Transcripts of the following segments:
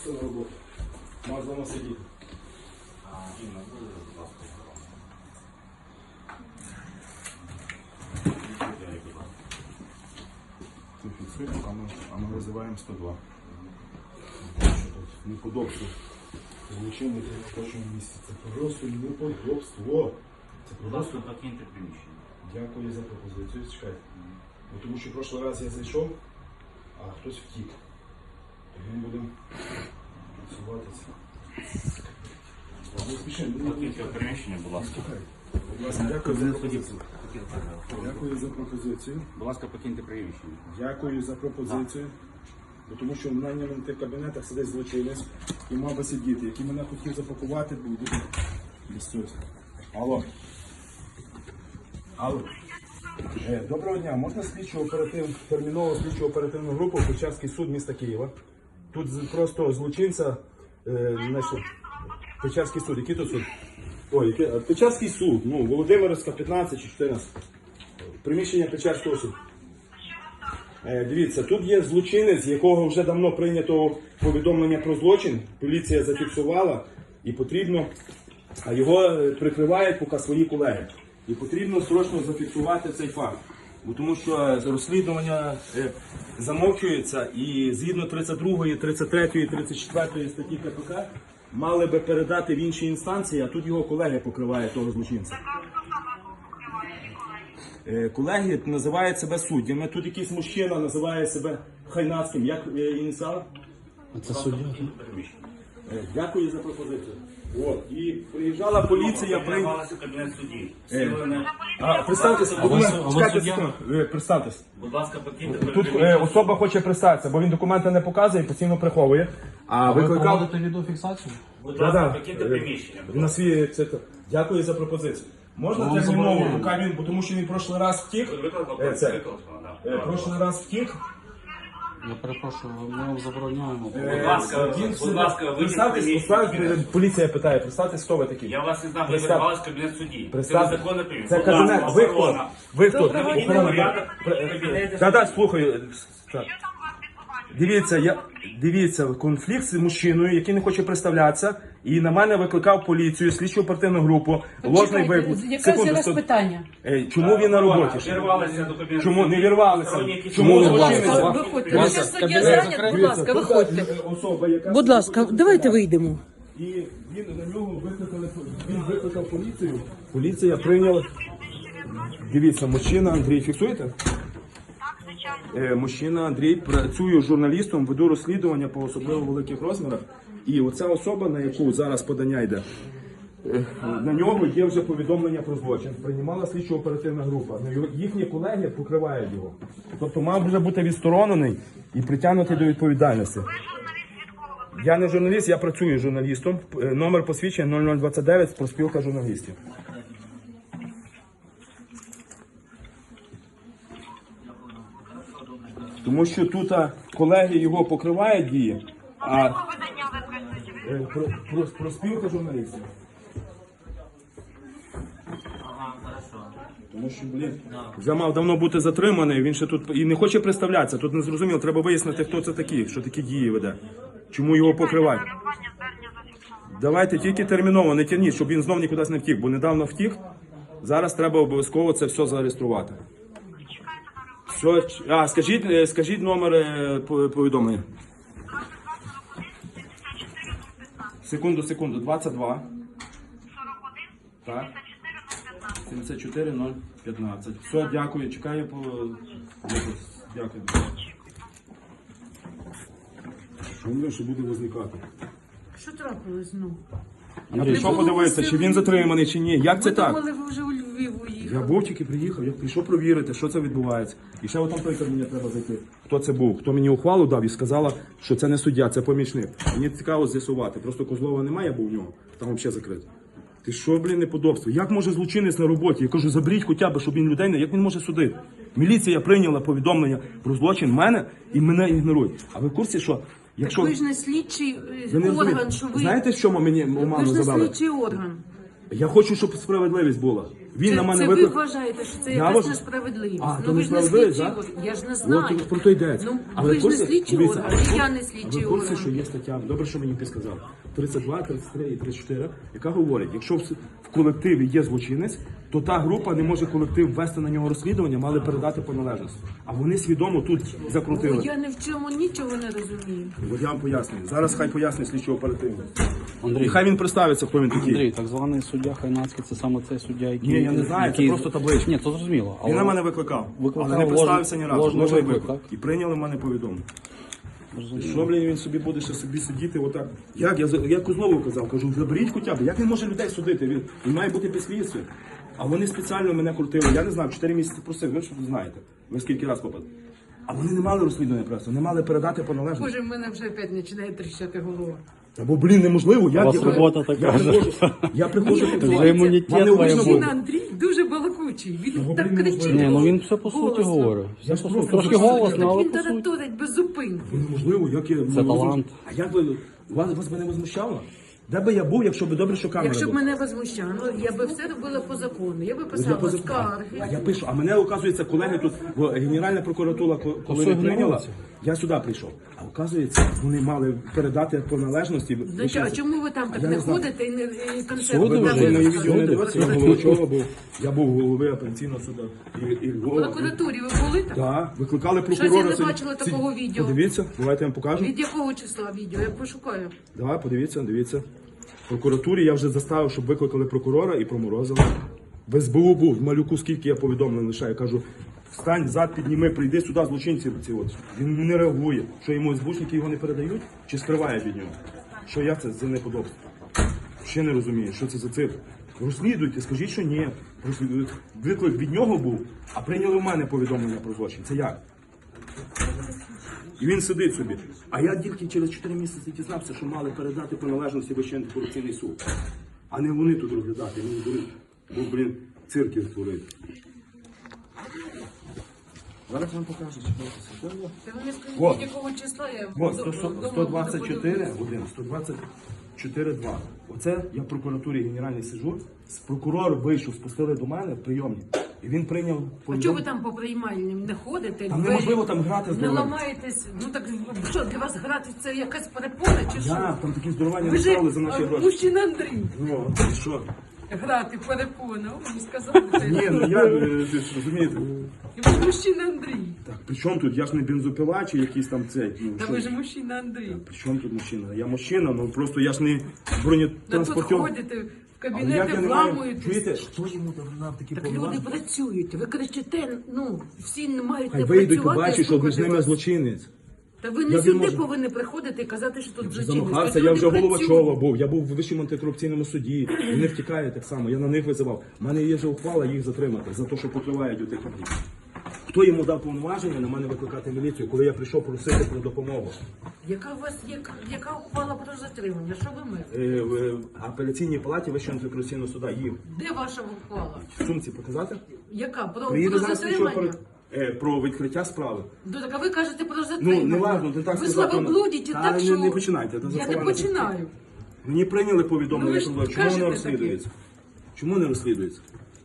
все на роботу. Вдома сидіти. Ти фіксуй, а ми, а ми визиваємо 102. Неподобство. Злочинники в робочому місці. Це просто неподобство. Це Будь просто. ласка, покиньте приміщення. Дякую за пропозицію. Чекайте. Бо тому що в прошлий раз я зайшов, а хтось втік. Ми будемо працювати це. Покиньте приміщення, будь ласка. Будь ласка, дякую за пропозицію. Дякую за пропозицію. Будь ласка, покиньте приміщення. Дякую за пропозицію. Бо тому що в найнятих кабінетах сидить злочинець і мав би сидіти, який мене хотів запакувати, буде без. Алло. Алло. Е, доброго дня. Можна слідчу оперативну термінову слідчу оперативну групу в Печерський суд міста Києва. Тут просто злочинця е. Печерський суд. Який тут суд? Ой, який? е, Печерський суд. Ну, Володимирська, 15 чи 14. Приміщення Печерського суду. Е, Дивіться, тут є злочинець, якого вже давно прийнято повідомлення про злочин. Поліція зафіксувала і потрібно, а його е, прикривають поки свої колеги. І потрібно срочно зафіксувати цей факт. Бо Тому що е, розслідування е, замовчується і згідно 32, 33, 34 статті КПК мали би передати в інші інстанції, а тут його колеги покривають того злочинця. Е, Колеги називають себе суддями. Тут якийсь мужчина називає себе Хайнацьким. Як ініціал? Це суддя. Дякую за пропозицію. От. І приїжджала поліція. При... Приймалася кабінет судді. Е. Сіли на- А, представтеся, А ви- ви чекайте суддя? секунду. Е, представтеся. Будь ласка, покиньте Тут е, особа хоче представитися, бо він документи не показує і постійно приховує. А Ви викликав. проводите відеофіксацію? Будь Да-да. ласка, покиньте Е, приміщення. На свій це. Дякую за пропозицію. Можна Ну, терміново, забороняємо. поки він, бо тому що він прошлий раз втік. Ви викликали? Е, це. Викликали, да. Е, Прошлий раз втік. Я перепрошую, ми вам забороняємо. Будь ласка, будь ласка, представтесь, представтесь, поліція питає, представтесь, хто ви такі? Я вас не знав, ви Представ- вирвалися в кабінет судді. Це Представ- незаконне прийом. Це Будь кабінет. Ви хто? охорона. Ви хто? Доброго дня. Охорона. Кабінет- Да, да, слухаю. Так. Дивіться, я дивіться, конфлікт з мужчиною, який не хоче представлятися, і на мене викликав поліцію, слідчу оперативну групу, ложний виклик. Яке Секунду, зараз стоп. питання? Е, Чому він на роботі? Вірвалися до кабінету. Чому не вірвалися? Чому. Будь злочинець? ласка, виходьте. Ви зараз суддя зайнят, будь ласка, виходьте. Особа, яка Будь ласка, давайте вийдемо. І він на нього викликали він викликав поліцію. Поліція прийняла. Дивіться, мужчина Андрій, фіксуєте? Е, мужчина Андрій працюю журналістом, веду розслідування по особливо великих розмірах. І оця особа, на яку зараз подання йде, е, на нього є вже повідомлення про злочин. Приймала слідчо оперативна група. Ну, Їхні колеги покривають його. Тобто мав вже бути відсторонений і притягнутий до відповідальності. Я не журналіст, я працюю журналістом. Е, Номер посвідчення 0029 проспілка журналістів. Тому що тут колеги його покривають дії, а видання ви працюєте? про, про, проспілка журналістів. Тому що, блін, вже мав давно бути затриманий, він ще тут і не хоче представлятися. Тут не зрозуміло, треба вияснити, хто це такий, що такі дії веде. Чому його покривають. Давайте тільки терміново, не тягніть, щоб він знов нікуди не втік, бо недавно втік. Зараз треба обов'язково це все зареєструвати. Все, ч- а, скажіть, е, скажіть номер е, по- повідомлення. Секунду, секунду, 22. 41 Так. 74 015. Все, дякую. Чекаю по. Дякую. Що що буде возникати? Що трапилось ну? Я прийшов подивитися, чи він затриманий, чи ні. Як це так? думали, ви вже у Львів уїхали. Я був тільки приїхав, я прийшов провірити, що це відбувається. І ще отам той кабінет треба зайти. Хто це був? Хто мені ухвалу дав і сказала, що це не суддя, це помічник. Мені цікаво з'ясувати. Просто Козлова немає, бо в нього там взагалі закрито. Ти що, блін, неподобство? Як може злочинець на роботі? Я кажу, заберіть хоча б, щоб він людей не. Як він може судити? Міліція прийняла повідомлення про злочин мене і мене ігнорують. А ви в курсі, що якщо Ви ж не слідчий е, ви не орган, розумієте, що ви... знаєте, що мені ви ж не слідчий орган. Я хочу, щоб справедливість була. Він це, на мене це ви вважаєте, що це Я якась вважаю- несправедливість. А, ну то ви ж не слідчий орган. Я ж не знаю. От про то йдеться. Ну, Але ви ж не слідчий орган, а і я не слідчий Ви в курсі, що є стаття, добре, що мені підсказав, 32, 33 і 34, яка говорить, якщо в, колективі є злочинець, то та група не може колектив ввести на нього розслідування, мали передати по належності. А вони свідомо тут Ну, закрутили. я ні в чому нічого не розумію. От я вам пояснюю. Зараз хай пояснює слідчо оперативно. І хай він представиться, хто він такий. Андрій, так званий суддя Хайнацький, це саме цей суддя, який... Ні, я не знаю, це просто табличка. Ні, це зрозуміло. Він на мене викликав, Викликав але не представився ні разу. ложний Ложний виклик, виклик. І прийняли в мене повідомлення. Що, блін, він собі буде ще собі сидіти отак. Як? Я, за- я Кузнову казав, кажу, заберіть хоча б. Як він може людей судити? Він, він має бути під слідстві. А вони спеціально мене крутили. Я не знаю, 4 місяці просив, ви що ви знаєте. Ви скільки раз попад. А вони не мали розслідування просто, не мали передати по належності. Боже, в мене вже опять починає тріщати голова. Бо, блін, неможливо. Вас я, робота така я, приходжу, я приходжу. Ні, вже імунітет Мене має обично бути. Він Андрій дуже балакучий. Він Його, так блін, кричить. Ні, ну він все по суті голосно. говорить. Я ж просто Трошки голосно, але він по суті. тараторить без зупинки. Неможливо, як я... Це талант. А як би... Вас, вас би не возмущало? Де би я був, якщо б добре, що камера Якщо б була? мене возмущало, я би все робила по закону. Я би я писала поза- скарги. А я пишу, а мене, оказується, колеги тут, бо Генеральна прокуратура, ко- коли все не прийняла. Я сюди прийшов. А оказується, вони мали передати по належності. Значить, а чому ви там так не ходите і не і відео не я був. Я був голови апеляційного суду. І, і, В голова. прокуратурі ви були там? Так, викликали Щось прокурора. я не бачила такого відео. Подивіться, давайте я вам покажу. Від якого числа відео? Я пошукаю. Давай, подивіться, дивіться. В прокуратурі я вже заставив, щоб викликали прокурора і проморозили. В СБУ був, малюку скільки я повідомлень лишаю. Кажу, встань, зад підніми, прийди сюди, злочинці ці от. Він не реагує. Що йому СБУшники його не передають чи скриває від нього? Що я це за неподобство? Ще не розумію, що це за цирк. Розслідуйте, скажіть, що ні. Розслідуйте. Виклик від нього був, а прийняли в мене повідомлення про злочин. Це як? І він сидить собі. А я тільки через 4 місяці дізнався, що мали передати по належності Вищий антикорупційний суд. А не вони тут розглядати, мені дурить. Бо, блін, цирків створити. Зараз вам покажу, чи це. Ти мені скажіть, якого числа я От, вдома 100 буду 124, подивитися. 1, 124, 2. Оце я в прокуратурі генеральний сиджу. Прокурор вийшов, спустили до мене в прийомні. І він прийняв А чого ви там по приймальним не ходите? Там неможливо там грати з Не ламаєтесь. Ну так що, для вас грати це якась перепона чи що? Я, там такі здорування Ви не ж за наші гроші. мужчина Андрій. Ну, що? Грати перепона. О, мені сказали. Ні, ну я, е, ви ж розумієте, Ви ж мужчина Андрій. так, при чому тут? Я ж не бензопила чи якийсь там цей. Ну, Та що? ви ж мужчина Андрій. При чому тут мужчина? Я мужчина, ну просто я ж не Та тут бронетранспортер. ходите в як кабінети, вламуєтесь. Чуєте, хто йому дав такі Так люди працюють. Ви кричите, ну, всі не мають Хай не вийдуть, працювати. побачать, що між слухати ними вас. злочинець. Та ви не Як він сюди може- повинні приходити і казати, що тут злочинець. Замахався, я вже голова працюють. був. Я був в вищому антикорупційному суді. Вони втікають так само. Я на них визивав. У мене є вже ухвала їх затримати за те, що покривають у тих людей. Хто йому дав повноваження на мене викликати міліцію, коли я прийшов просити про допомогу? Яка у вас є, яка ухвала про затримання? Що ви ми? Е, В апеляційній палаті Вищого антикорупційного суда їв Де ваша ухвала? в сумці показати? Яка? Про, про зараз затримання? пер- е, про відкриття справи. Ну, так а ви кажете про Ну, не важно, ти так Ви сказав, ну, блудите, та так не- що... не починайте, Я не починаю. Мені прийняли Ну, повідомлення, ви ж про чому кажете воно розслідується? Чому не розслідується?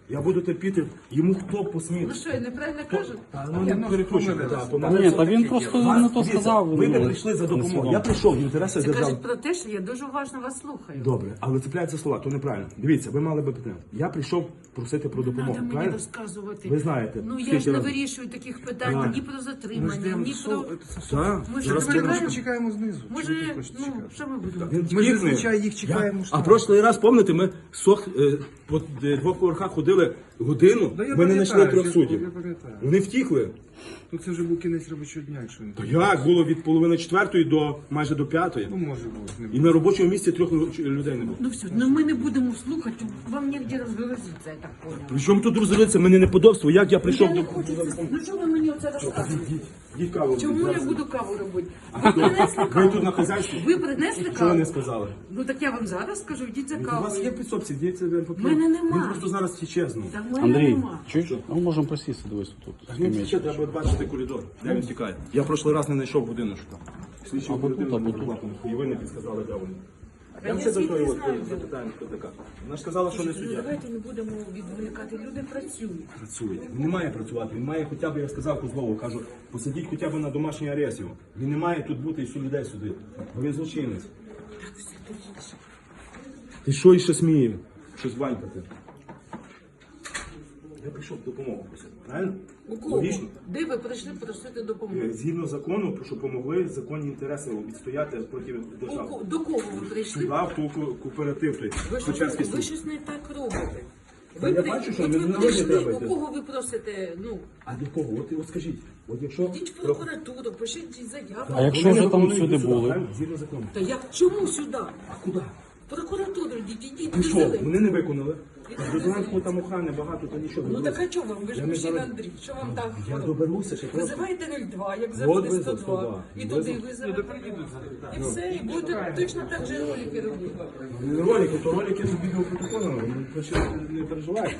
Я буду терпіти, йому хто посмів. Ну що, я неправильно кажу? Та, ну, не перекручуйте, так, Та ні, та він просто не то сказав. Ви не ну, прийшли за допомогою. Я прийшов в інтереси Це держави. кажуть про те, що я дуже уважно вас слухаю. Добре, але цепляються слова, то неправильно. Дивіться, ви мали би питання. Я прийшов просити про допомогу. Треба мені Правильно? розказувати. Ви знаєте, Ну я скільки ж не вирішую таких питань А. ні про затримання, ні про... Так, Ми ж зараз скажу. чекаємо знизу. Може, ну, що ми будемо? Він Ми зазвичай їх чекаємо. Я- А прошлий раз, пам'ятаєте, ми сох, е, по е, двох поверхах ходили годину, Да я ми не знайшли пам'ятаю, трьох я- суддів. я пам'ятаю. Вони втікли. Ну це вже був кінець робочого дня, якщо не Та як було від половини четвертої до майже до п'ятої. Ну може бути. не І на робочому місці трьох людей не було. Ну все, ну ми не будемо слухати, вам нігде розговоритися, я так поняла. При чому тут розуміється, мені неподобство, як я Я прийшов не до... хочу це, ну чому ви мені оце розказуєте? Їдь каву. Чому я буду каву робити? Ви принесли Ви каву? тут на хазяйстві? Ви принесли Що ви не сказали? Ну так я вам зараз скажу, йдіть за У вас кавою. є підсобці, дивіться, він поп'є. Мене нема. Він просто зараз тіче знову. Та в мене Андрій, нема. чуєш? А ми можемо присісти, дивись тут. Він тіче, треба бачити коридор. Де він тікає? Я прошлий раз не знайшов прокурор, І ви не підсказали, де вони. Я я вже до звідки тої знаю, запитаємо, хто така. Вона ж сказала, що не суддя. давайте не будемо відволікати. Люди працюють. Працює. Він не має працювати. Він має хоча б, я сказав Козлову, кажу, посадіть хоча б на домашній арешт його. Він не має тут бути і всю людей судити. Бо він злочинець. Ти що іще сміє? Щось ванькати. Я прийшов допомогу просити. Правильно? У кого? Логічно. Де ви прийшли просити допомогу? Е, Згідно закону, що помогли законні інтереси відстояти проти У держави. ко- До кого ви прийшли? Сюди, в ту ко- кооператив той, Ви щось, Печерський ви суд. щось не так робите. Та я при- бачу, що от не- ви не робити прийшли, треба йти. у кого ви просите, ну, А до кого? От, от скажіть, от якщо... йдіть в прокуратуру, пишіть заяву. А якщо вже там сюди, були? Згідно закону. Та як чому сюди? А куди? В прокуратуру йдіть, йдіть, Ну що, вони не виконали. До Зеленського там охрани багато, то нічого. Ну так а чого вам? Ви ж Я не мужчина зараз- Андрій, що вам так? Я доберуся ще просто. Визиваєте 02, як завжди визов 102. 102. І туди Визов. визовете. І все, і будете точно так же ролики робити. Не ролики, то ролики з відеопротоколами, вони почали не переживають.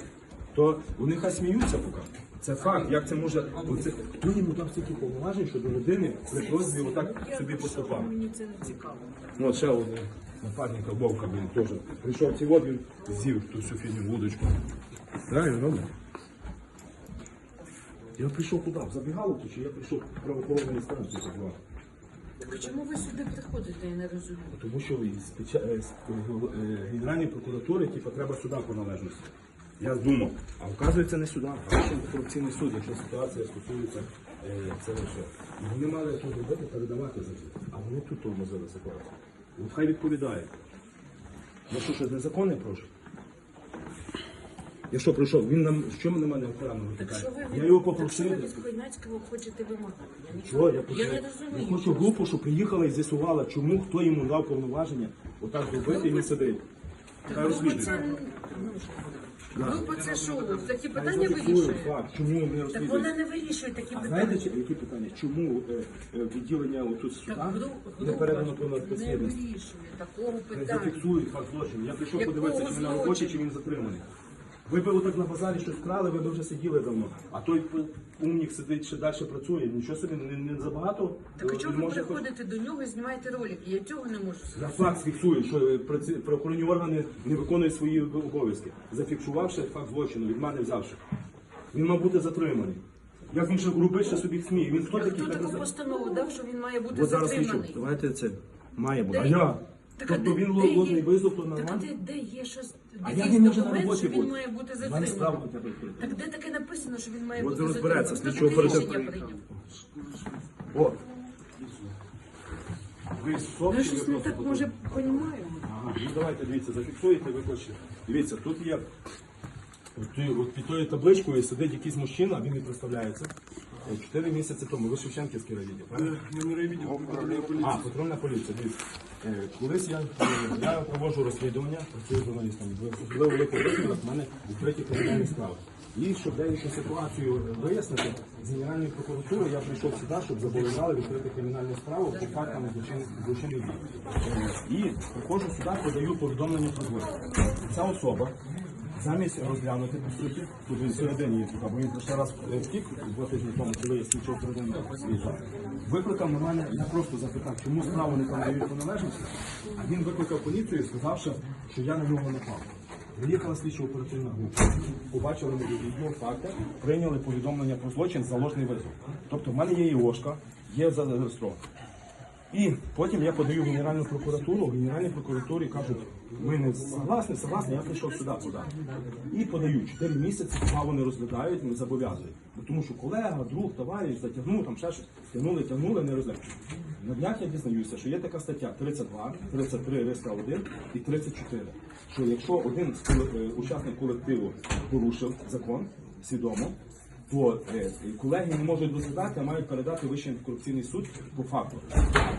То вони хай сміються поки. Це факт. Як це може. Оце, хто йому дав стільки повноважень, що до людини при просьбі отак собі поступав? Мені це не цікаво. Ну, ще один нападника Вовка, він теж прийшов от, він з'їв ту всю фігню вудочку. Правильно, добре? Я прийшов куди? В забігаловку, чи я прийшов в правоохоронну інстанцію? Так чому ви сюди приходите, я не розумію. Тому що печа- е, з е, Генеральної прокуратури типу, треба сюди по належності. Я думав, а вказується не сюди, а ще корупційний суд, якщо ситуація стосується е, це лише. І вони мали тут робити, передавати завжди. А вони тут тормозили ситуацію. От хай відповідає. Ну що, щось незаконне прошу? Я що прийшов? Він нам що на мене охорону викликає? ви, Я його так що ви від Хойнацького хочете вимагати? Я не Чого? Я, я хочу, розумію. я хочу групу, щоб приїхала і з'ясувала, чому хто йому дав повноваження отак робити і не сидить. Група це, ну, група це що, такі питання вирішує? факт, чому не Так розслідує. вона не вирішує такі А питання. знаєте, чи- які питання? Чому е, е, відділення отут суда гру- не передано про нас не вирішує такого Хай питання. зафіксують факт злочину. Я прийшов Якого подивитися, чи він на роботі, чи він затриманий. Ви б отак на базарі щось вкрали, ви б вже сиділи давно. А той умник сидить ще далі працює. Нічого собі не, не забагато. Так а е, чого ви може хоч- приходите до нього і знімаєте ролики? Я цього не можу Я факт фіксую, що е, правоохоронні органи не виконують свої обов'язки, зафіксувавши факт злочину, від мене взявши. Він мав бути затриманий. Як він ще робить, ще собі сміє. Він хто А такий? хто таку роз- постанову дав, що він має бути От зараз слідчу. Давайте це. Має бути. А я? Так, а Тобто де- він де є- ложний Так а нормально? де, де є щось, А як він може на роботі що він бути? має бути У мене справа затриманий? хоча б. Так де таке написано, що він має От бути розбереться, затриманий? слідчого Хто таке оперативного. рішення прийняв? О. Ви Я совки, щось не так може розумію. Ага, ну давайте дивіться, зафіксуєте, викличте. Дивіться, тут є от, от під тою табличкою сидить якийсь мужчина, він не представляється. Чотири місяці тому, ви Шевченківський райвідділ, правильно? А, патрульна поліція, дивіться. Е, Колись я, е, я проводжу розслідування, працюю журналістом. Особливо великих розслідувах в мене відкриті кримінальні справи. І щоб деяку ситуацію вияснити, з Генеральної прокуратури я прийшов сюди, щоб зобов'язали відкрити кримінальну справу по фактам злочинних злочинних дій. Е, І приходжу сюди, подаю повідомлення про злочин. Ця особа замість розглянути по суті, тут він всередині є бо він перший раз е, втік два тижні тому, коли я слідчого середини свіжа. Викликав на мене, я просто запитав, чому справу не подають по належності, а він викликав поліцію, сказавши, що я на нього напав. Приїхала слідчо оперативна група, побачили відео факти, прийняли повідомлення про злочин за ложний визов. Тобто в мене є ІОшка, є зареєстрована. І потім я подаю в Генеральну прокуратуру, в Генеральній прокуратурі кажуть, ми не согласні, согласні, я прийшов сюди подати. І подаю 4 місяці, справу не розглядають, не зобов'язують. Тому що колега, друг, товариш затягнув, там ще щось, тягнули, тягнули, не розглядають. На днях я дізнаюся, що є така стаття 32, 33 риска 1 і 34, що якщо один е, учасник колективу порушив закон свідомо, то е, колеги не можуть розглядати, а мають передати Вищий антикорупційний суд по факту.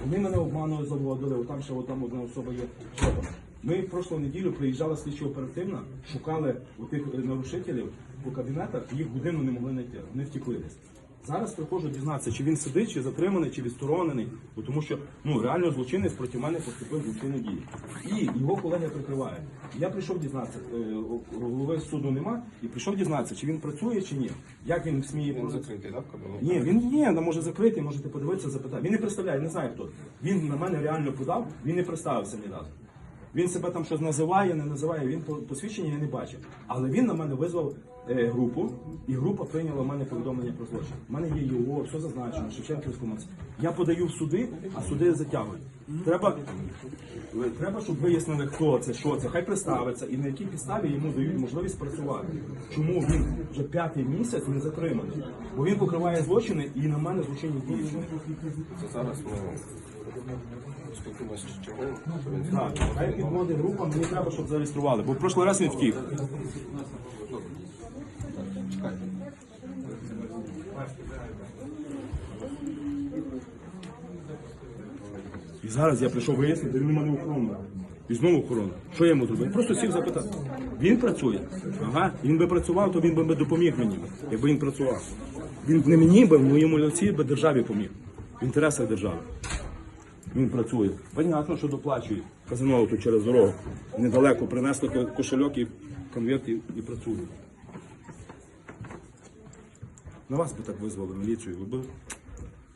Вони мене обманули, заводили, там ще там одна особа є. Ми в прошлу неділю приїжджала слідчо оперативно, шукали у тих нарушителів по кабінетах, їх годину не могли знайти, вони втікли десь. Зараз приходжу дізнатися, чи він сидить, чи затриманий, чи відсторонений, бо тому що ну реально злочинець проти мене поступив злочинні дії. І його колеги прикривають. Я прийшов дізнатися, е, голови суду нема, і прийшов дізнатися, чи він працює, чи ні. Як він сміє він закритий, так? Ні, він ні, ну, може закритий, можете подивитися, запитати. Він не представляє, не знаю хто. Він на мене реально подав, він не представився ні разу. Він себе там щось називає, не називає, він посвідчення я не бачив. Але він на мене визвав групу, і група прийняла в мене повідомлення про злочин. У мене є його, все зазначено, Шевченківському. Я подаю в суди, а суди затягують. Треба, треба, щоб вияснили, хто це, що це, хай представиться і на якій підставі йому дають можливість працювати. Чому він вже п'ятий місяць не затриманий? Бо він покриває злочини і на мене злочинні дії. Зараз ми з черговим. Так, хай група, мені треба, щоб зареєстрували. Бо в прошлий раз він втік. І зараз я прийшов вияснити, він у мене охорона. І знову охорона. Що я йому зробив? Просто сів запитати. Він працює. Ага, він би працював, то він би допоміг мені, якби він працював. Він не мені би, в моєму лиці би державі поміг. В інтересах держави. Він працює. Понятно, що доплачує. Казино тут через дорогу. Недалеко принесли кошельок і конверт і, і працює. На вас би так визвали міліцію, ви б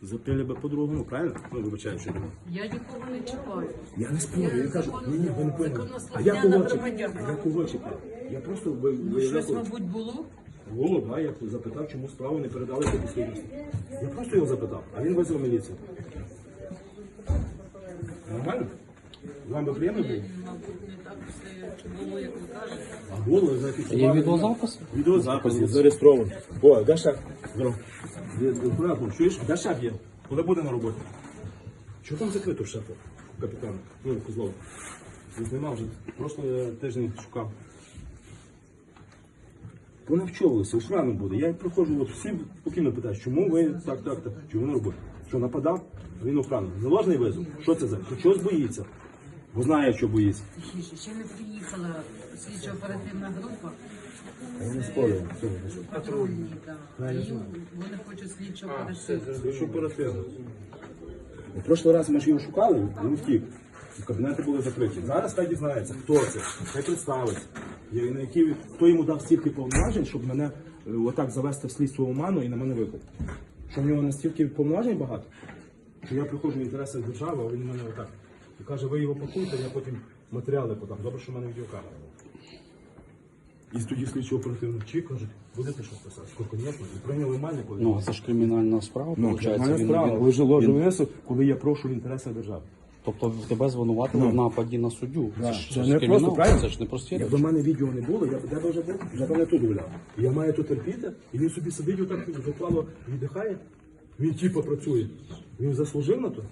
запили би по-другому, правильно? Ну, вибачаю, що Я нікого не чіпаю. я не спорю, я кажу, ні, ні, ви не поняли. А я кого чіпаю? А я кого чіпаю? Я просто ви- Ну, виявляв, щось, мабуть, було. Було, да, я запитав, чому справу не передали по підслідності. Я просто його запитав, а він визвав міліцію. Нормально? Вам би приємно було? Мабуть, не так все було, як ви кажете. А було, зафіксували. Є відеозапис? Відеозапис є зареєстрований. О, де? Здорово. Є, Акуратно, чуєш? Де шеф є? Коли буде на роботі? Що там закрито, шефа? Капітан. Ну, Козлов. Він нема вже. Прошлий тиждень шукав. Понавчовувалися, ось рано буде. Я приходжу, от всі спокійно питають, чому ви так, так, так, чому на роботі? Що нападав? Він охрану. Заложний визов. Що це за? Чогось боїться. Бо знає, що боїться. Ще не приїхала слідчо оперативна група. Я не спорю. Патрульні, так. Вони хочуть слідчо оперативну. Що оперативно? У прошлий раз ми ж його шукали, він втік. Кабінети були закриті. Зараз хай дізнається, хто це, хай представиться. На які, хто йому дав стільки повноважень, щоб мене е, отак завести в слідство оману і на мене виклик. Що в нього настільки повноважень багато, що я приходжу в інтересах держави, а він мене отак. І каже, ви його пакуйте, я потім матеріали подам. Добре, що в мене відеокамера. І тоді слідчі оперативно чи кажуть, будете щось писати? Скільки звісно, і прийняли мене, коли Ну, це ж кримінальна справа, Ну, виходить. кримінальна Він- справа, він- ви ж ложу він- коли я прошу в інтересах держави. Тобто тебе звинуватили в нападі на суддю. Це ж, Це не просто, правильно? це ж не прості Якби речі. в мене відео не було, я б де вже був, вже б не тут гуляв. І Я маю тут терпіти, і він собі сидить отак заклало віддихає. Він типу працює. Він заслужив на то.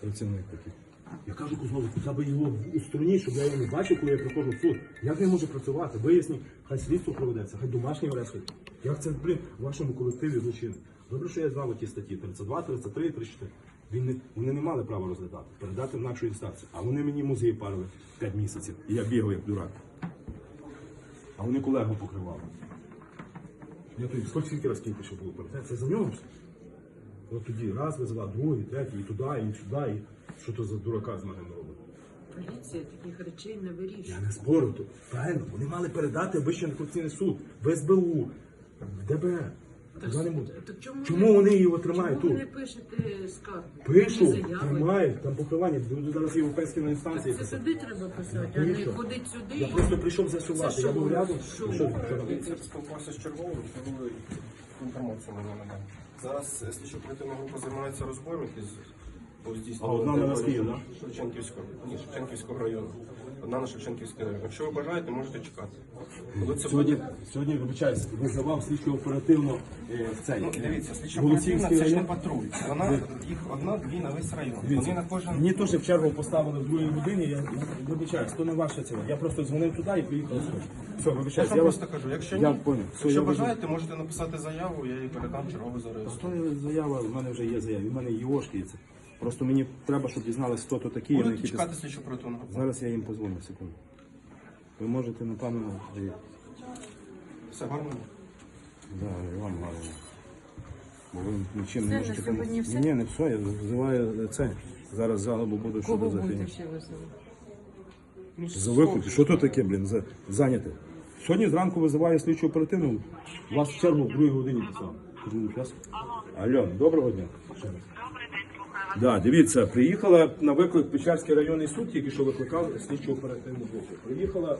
Працівник такий. Я кажу Кузлову, куди би його у стороні, щоб я його не бачив, коли я приходжу в суд. Як він може працювати? Виясніть, хай слідство проведеться, хай домашній арешт. Як це, блін, в вашому колективі злочин? Добре, що я знав ті статті 32, 33, 34. Він не, вони не мали права розглядати, передати в нашу інстанцію. А вони мені музеї парили 5 місяців. І я бігав як дурак. А вони колегу покривали. Я тоді скільки скільки раз кілька що було перед Це за нього. От тоді раз визвав, другий, третій, і туди, і сюди, і що то за дурака з мене робить. Поліція таких речей не вирішує. Я не спорю. Правильно, вони мали передати в Вищий антикорупційний суд, в СБУ, в ДБР. Куди не буде? Так чому, Чому вони його тримають чому ви тут? не пишете скаргу? Пишу, Заяви? тримають, там покривання, буду зараз європейські на інстанції. Це сюди треба писати, а не ходить сюди. Я просто прийшов Це я що? був рядом. Що? Що, що робити? Спілкувався з черговим, черговий інформацію мені надав. Зараз слідчо оперативна група займається розбором із по А одна на території Москві, да? Шевченківського, ні, Шевченківського району. На Шевченківський район. Якщо ви бажаєте, можете чекати. Коли це Сьогодні, буде? сьогодні вибачаюся, визивав слідчо оперативно е, в цей. Ну, дивіться, Голосіївський оперативна це ж не район. патруль. Вона їх одна-дві на весь район. Вони на кожен Мені теж в чергу поставили в другій годині, я вибачаюсь, то не ваше це. Я просто дзвонив туди і поїхав сюди. Все, Я вибачаюсь, вам я вас... просто кажу, якщо Я ні, понял. Все, якщо я вижу. бажаєте, можете написати заяву, я її передам черговий зареєструю. То заява, в мене вже є заява, в мене є це. Просто мені треба, щоб дізналися, хто то такий, на Будете які чекати слідчу групу. Зараз я їм позвоню, секунду. Ви можете, напевно, і- Все гарно. да, і вам гарно. Бо ви нічим Все, не на можете сьогодні все? Ні, не все, я визиваю це. Зараз жалобу буду щодо Кого будете захинення. ще веселити? За виклик. Що то таке, блін, за зайняте? Сьогодні зранку визиваю слідчу оперативну. Вас в чергу в другій годині писав. Кажу, «Ну, щас». Алло, доброго дня. Ще раз. Да, дивіться, приїхала на виклик Печерський районний суд, тільки що викликав слідчу оперативну групу. Приїхала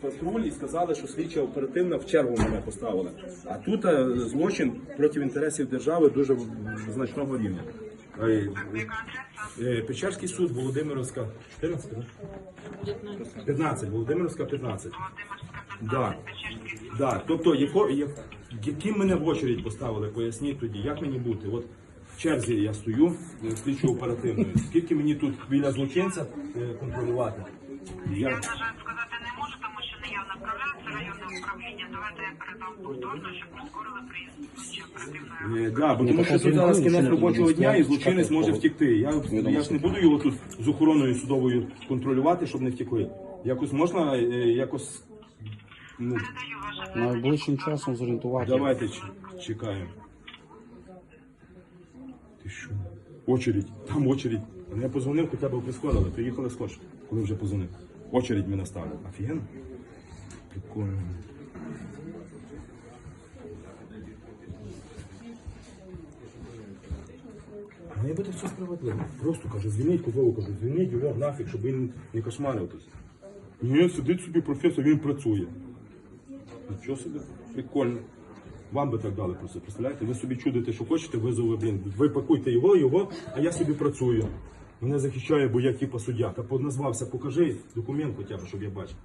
патруль і сказали, що слідча оперативна в чергу мене поставила. А тут е, злочин проти інтересів держави дуже значного рівня. Е, е, Печерський суд, Володимировська, 14, да? 15, Володимировська 15. Да. Да. Тобто, яко, я- яким мене в очередь поставили, поясніть тоді, як мені бути? От черзі я стою е, слідчо оперативною. Скільки мені тут біля злочинця е, контролювати? Я... На жаль, сказати не можу, тому що не я направляю це районне управління. Давайте я передам повторно, щоб прискорили приїзд слідчої оперативної Е, да, бо тому що тут зараз кінець робочого дня і злочинець може втекти. Я, я ж не буду його тут з охороною судовою контролювати, щоб не втекли. Якось можна е, якось. Ну, Найближчим часом зорієнтувати. давайте ч- чекаємо. Що? Очередь, там очередь. Я позвонив, хоча б прискорили, приїхали скорше, коли вже позвонив. Очередь мене ставили. Офігенно? Прикольно. Має бути все справедливо. Просто кажу, звільніть Козлову, кажу, звільніть його нафіг, щоб він не кошмарив тут. Ні, сидить собі професор, він працює. Нічого собі, прикольно. Вам би так дали просто, представляєте? Ви собі чудите, що хочете, визови, блін. Ви пакуйте його, його, а я собі працюю. Мене захищає, бо я типа суддя. Та назвався, покажи документ хоча б, щоб я бачив.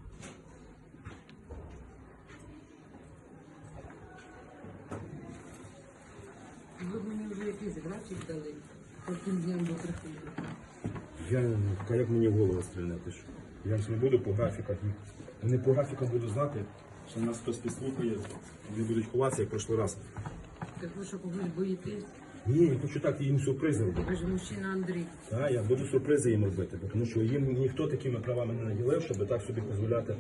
Ви б мені вже якийсь графік дали, яким днем ви приходите. Я а як мені в голову стріляти? що? Я ж не буду по графіках. Вони по графікам буду знати, що нас хтось підслухає, вони будуть ховатися, як прошлий раз. Так ви що когось боїтесь? Ні, я хочу так їм сюрпризи робити. Ви ж мужчина Андрій. Так, я буду сюрпризи їм робити, бо тому що їм ніхто такими правами не наділив, щоб так собі дозволяти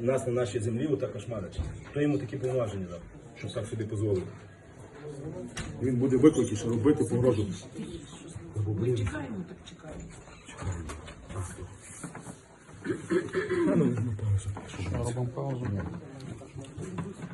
нас на нашій землі отак кошмарити. Хто йому такі повноваження дав, щоб так собі дозволити? Він буде виклики, що робити погрожу. Блін, Чекаємо, так чекаємо. ну, ну, паузу. Робимо паузу. Thank you.